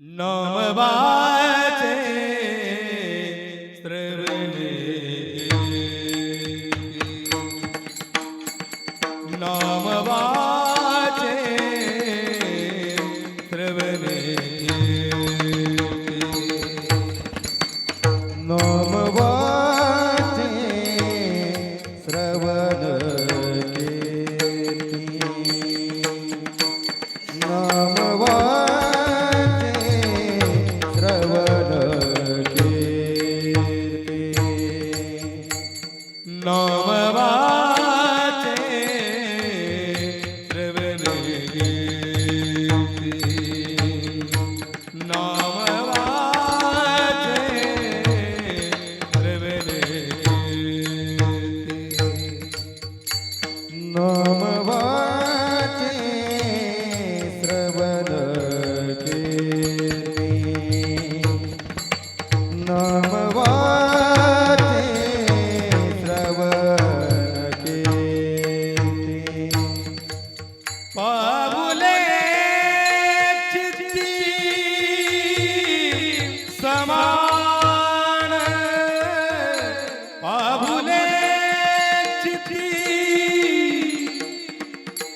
ਨਾਮ ਵਾ Nama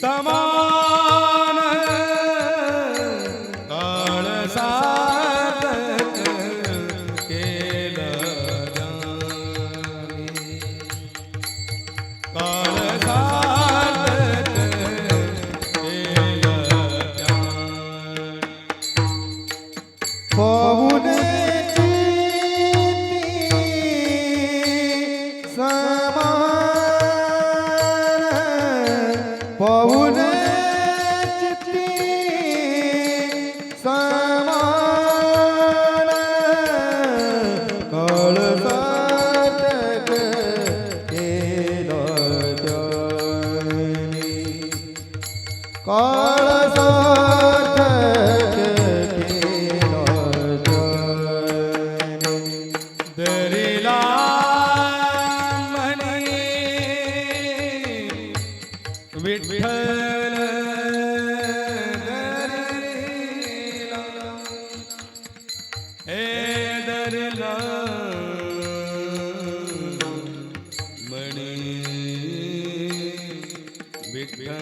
ಸಮ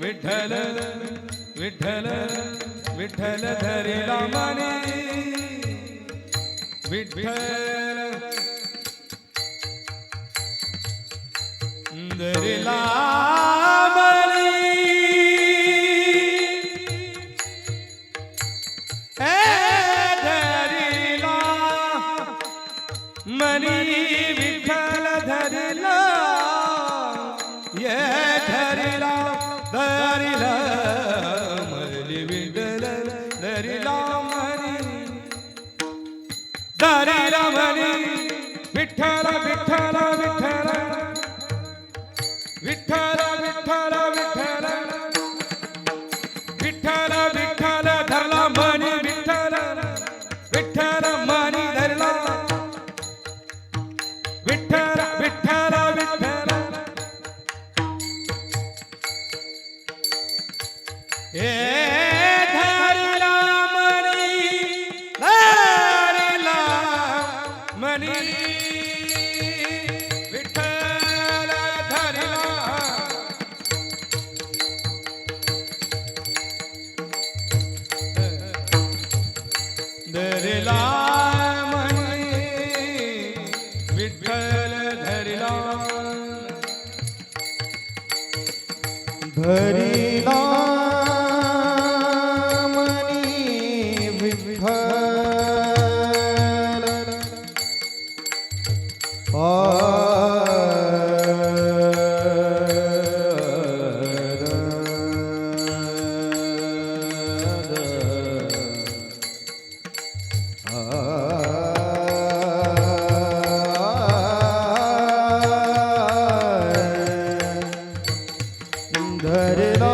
विठल विठल विठल धरेला मने विठल धरेला ये ठरिला धरिला मरली विडल धरिला मरी धरिला मरी विठ्ठल विठ्ठल विठ्ठल विठ्ठल विठ्ठल विठ्ठल विठ्ठल विठ्ठल धरला मणी विठ्ठल विठ्ठल मणी धरला विठ्ठल धरला म्हणे विठ्ठल धरला. धरी Let it all